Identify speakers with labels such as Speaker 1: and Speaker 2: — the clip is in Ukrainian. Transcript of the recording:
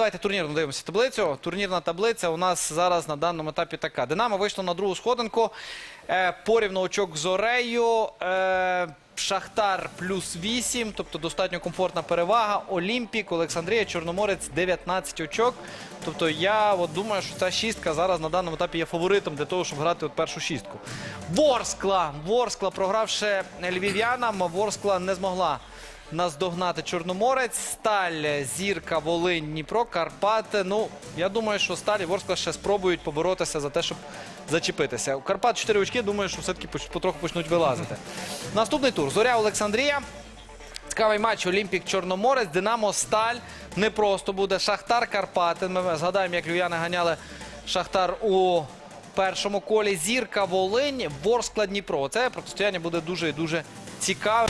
Speaker 1: Давайте турнірно дивимося таблицю. Турнірна таблиця у нас зараз на даному етапі така. Динамо вийшло на другу сходинку. Е, порівну очок з Орею. Е, Шахтар плюс 8, тобто достатньо комфортна перевага. Олімпік, Олександрія, Чорноморець 19 очок. Тобто я от думаю, що ця шістка зараз на даному етапі є фаворитом для того, щоб грати от першу шістку. Ворскла. Ворскла, програвши львів'янам, Ворскла не змогла наздогнати Чорноморець, Сталь, Зірка, Волинь, Дніпро, Карпати. Ну, я думаю, що Сталь і Ворскла ще спробують поборотися за те, щоб зачепитися. У Карпат 4 очки, думаю, що все-таки потроху почнуть вилазити. Наступний тур. Зоря Олександрія. Цікавий матч Олімпік Чорноморець, Динамо Сталь. Не просто буде Шахтар Карпати. Ми згадаємо, як львів'яни ганяли Шахтар у першому колі. Зірка Волинь, Ворскла Дніпро. Це протистояння буде дуже і дуже цікаве.